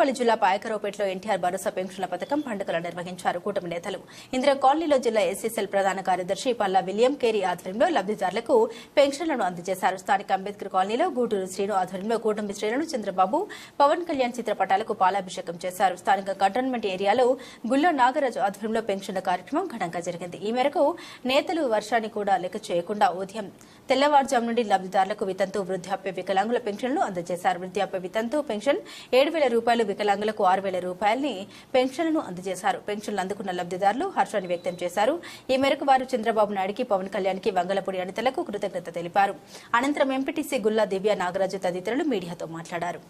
అనకాపల్లి జిల్లా పాయకరావుపేటలో ఎన్టీఆర్ భరోసా పెన్షన్ల పథకం పండుగలు నిర్వహించారు కూటమి నేతలు. ఇందిరా కాలనీలో జిల్లా ఎస్ఎస్ఎల్ ప్రధాన కార్యదర్శి పల్లా విలియం కేరీ ఆధ్వర్యంలో లబ్దిదారులకు పెన్షన్లను అందజేశారు. స్థానిక అంబేద్కర్ కాలనీలో గూటూరు శ్రీను ఆధ్వర్యంలో కూటమి శ్రేణులు చంద్రబాబు పవన్ కళ్యాణ్ చిత్రపటాలకు పాలాభిషేకం చేశారు. స్థానిక కంటోన్మెంట్ ఏరియాలో గుల్లో నాగరాజు ఆధ్వర్యంలో పెన్షన్ల కార్యక్రమం ఘనంగా జరిగింది. ఈ మేరకు నేతలు వర్షాన్ని కూడా లెక్క చేయకుండా ఉదయం తెల్లవారుజాము నుండి లబ్దిదారులకు వితంతు వృద్ధాప్య వికలాంగుల పెన్షన్లు అందజేశారు. వృద్ధాప్య వితంతు పెన్షన్ ఏడు వేల రూపాయలు వికలాంగులకు ఆరు వేల రూపాయలని పెన్షన్లను అందజేశారు. పెన్షన్లు అందుకున్న లబ్దిదారులు హర్షాన్ని వ్యక్తం చేశారు. ఈ మేరకు వారు చంద్రబాబు నాయుడికి పవన్ కళ్యాణ్కి వంగలపూడి అనితలకు కృతజ్ఞత తెలిపారు. అనంతరం ఎంపీటీసీ గుల్లా దివ్య నాగరాజు తదితరులు మీడియాతో మాట్లాడారు.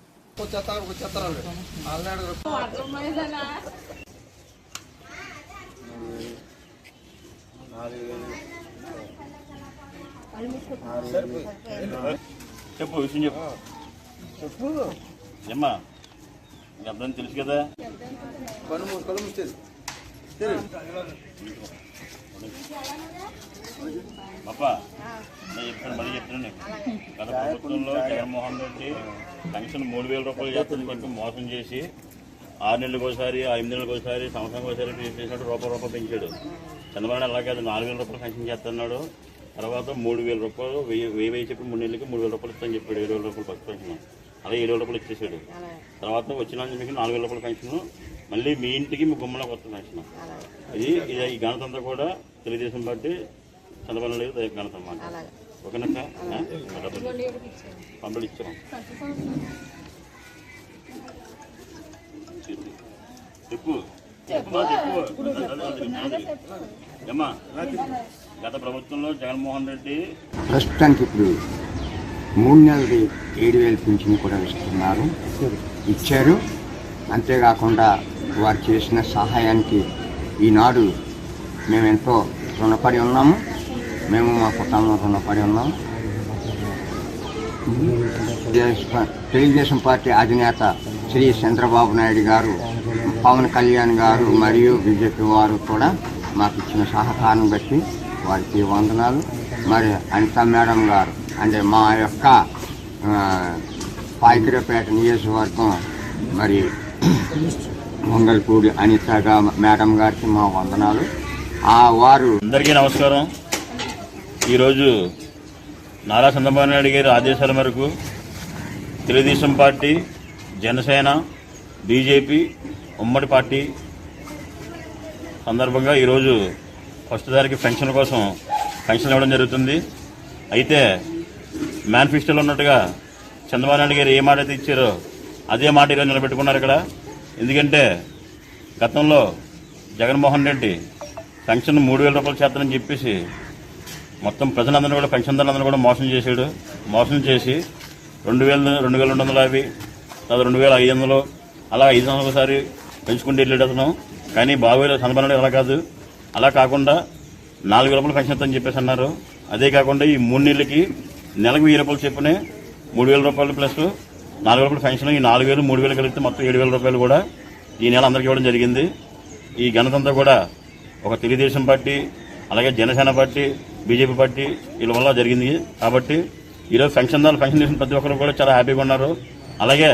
చెప్పు విషయం చెప్పు. చెప్పు. ఏమ్మా? అర్థం తెలుసు కదా? పాప నేను చెప్తాను మళ్ళీ చెప్తాను నీకు గత ప్రభుత్వంలో జగన్మోహన్ రెడ్డి పెన్షన్ మూడు వేల రూపాయలు చేస్తాను చెప్పి మోసం చేసి ఆరు నెలలకు ఒకసారి ఎనిమిది నెలలకు ఒకసారి సంవత్సరం ఒకసారి చేసినట్టు రూపాయి రూపాయలు పెంచాడు. చంద్రబాబు నాయుడు అలా కాదు నాలుగు వేల రూపాయలు పెన్షన్ చేస్తున్నాడు. తర్వాత మూడు వేల రూపాయలు వెయ్యి వెయ్యి చెప్పి మూడు నెలలకి మూడు వేల రూపాయలు ఇస్తాను చెప్పాడు ఏడు వేల రూపాయలు ఫస్ట్ పెన్షన్ అలా ఏడు వేల రూపాయలు ఇచ్చేసాడు తర్వాత వచ్చిన మీకు నాలుగు వేల రూపాయల పెన్షన్ మళ్ళీ మీ ఇంటికి మీ గుమ్మలకు వస్తుంది పెన్షన్ ఇది ఇది ఈ ఘనతంతా కూడా తెలుగుదేశం పార్టీ చంద్రబాబు నాయుడు ఘనత అన్నమాట పంపిణీ ఇచ్చాం చెప్పు గత ప్రభుత్వంలో జగన్మోహన్ రెడ్డి ప్రస్తుతానికి ఇప్పుడు మూడు నెలలది ఏడు వేలు పింఛన్ కూడా ఇస్తున్నారు. ఇచ్చారు. అంతేకాకుండా వారు చేసిన సహాయానికి ఈనాడు మేము ఎంతో రుణపడి ఉన్నాము. మేము మా కుటుంబంలో రుణపడి ఉన్నాము తెలుగుదేశం- తెలుగుదేశం పార్టీ అధినేత శ్రీ చంద్రబాబు నాయుడు గారు పవన్ కళ్యాణ్ గారు మరియు బీజేపీ వారు కూడా మాకు ఇచ్చిన సహకారం బట్టి వారికి వందనాలు. మరి అనిత మేడం గారు అంటే మా యొక్క పాయికిరపేట నియోజకవర్గం మరి మంగళపూడి అనిత మేడం గారికి మా వందనాలు. ఆ వారు అందరికీ నమస్కారం. ఈరోజు నారా చంద్రబాబు నాయుడు గారి ఆదేశాల మేరకు తెలుగుదేశం పార్టీ జనసేన బీజేపీ ఉమ్మడి పార్టీ సందర్భంగా ఈరోజు ఫస్ట్ తారీఖు పెన్షన్ కోసం పెన్షన్ ఇవ్వడం జరుగుతుంది. అయితే మేనిఫెస్టోలో ఉన్నట్టుగా చంద్రబాబు నాయుడు గారు ఏ మాట అయితే ఇచ్చారో అదే మాట ఈరోజు నిలబెట్టుకున్నారు ఇక్కడ. ఎందుకంటే గతంలో జగన్మోహన్ రెడ్డి పెన్షన్ మూడు వేల రూపాయలు చేస్తానని చెప్పేసి మొత్తం ప్రజలందరూ కూడా పెన్షన్దారులందరూ కూడా మోసం చేశాడు. మోసం చేసి రెండు వేల రెండు వేల రెండు వందల యాభై తర్వాత రెండు వేల ఐదు వందలు అలా ఐదు వందలు ఒకసారి పెంచుకుంటూ వెళ్ళాడు అతను కానీ బాబు చంద్రబాబు అలా కాదు. అలా కాకుండా నాలుగు రూపాయలు పెన్షన్ ఇస్తామని చెప్పేసి అన్నారు. అదే కాకుండా ఈ మూడు నెలలకి నెలకు వెయ్యి రూపాయలు చెప్పునే మూడు వేల రూపాయలు ప్లస్ నాలుగు రూపాయలు పెన్షన్ ఈ నాలుగు వేలు మూడు వేలు కలిపితే మొత్తం ఏడు వేల రూపాయలు కూడా ఈ నెల అందరికీ ఇవ్వడం జరిగింది. ఈ ఘనతంతా కూడా ఒక తెలుగుదేశం పార్టీ అలాగే జనసేన పార్టీ బీజేపీ పార్టీ వీళ్ళ వల్ల జరిగింది. కాబట్టి ఈరోజు పెన్షన్ దాని పెన్షన్ చేసిన ప్రతి ఒక్కరు కూడా చాలా హ్యాపీగా ఉన్నారు. అలాగే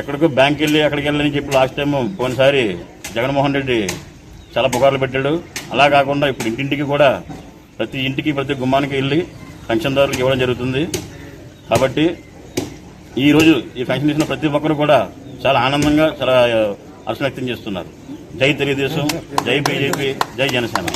ఎక్కడికో బ్యాంక్ వెళ్ళి ఎక్కడికి వెళ్ళని చెప్పి లాస్ట్ టైం పోయినసారి జగన్మోహన్ రెడ్డి చాలా పుకార్లు పెట్టాడు. అలా కాకుండా ఇప్పుడు ఇంటింటికి కూడా ప్రతి ఇంటికి ప్రతి గుమ్మానికి వెళ్ళి పెన్షన్దారులకు ఇవ్వడం జరుగుతుంది. కాబట్టి ఈ రోజు ఈ పెన్షన్ ఇచ్చిన ప్రతి ఒక్కరు కూడా చాలా ఆనందంగా చాలా హర్షం వ్యక్తం చేస్తున్నారు. జై తెలుగుదేశం జై బీజేపీ జై జనసేన.